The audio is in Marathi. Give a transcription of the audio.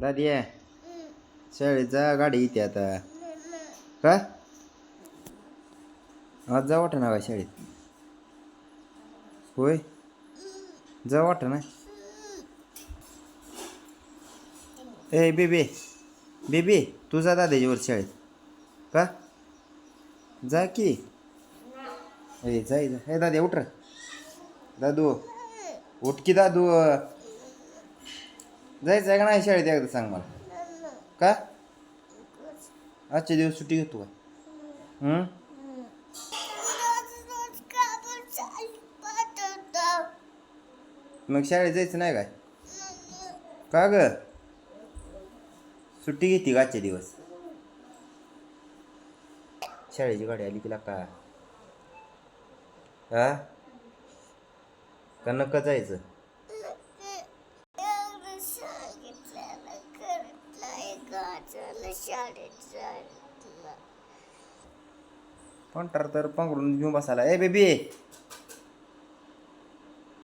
दादी आहे शाळेत जा गाडी येते आता. का? आज जा वाटा ना का शाळेत? होय? जा वाटा ना ए बेबी बेबी तू जा दादाजीवर शाळेत. का? जा की. ए जाय जा. ए दादा उठ दादू उठ की दादू. जायचं आहे का नाही शाळेत एकदा सांग मला? का? आजचे दिवस सुट्टी घेतो का? मग शाळेत जायचं नाही काय? का ग? सुट्टी घेते का आजचे दिवस? शाळेची गाडी आली तिला का? हा का नका जायचं? पण तर तर घेऊन बसायला. ए बेबी!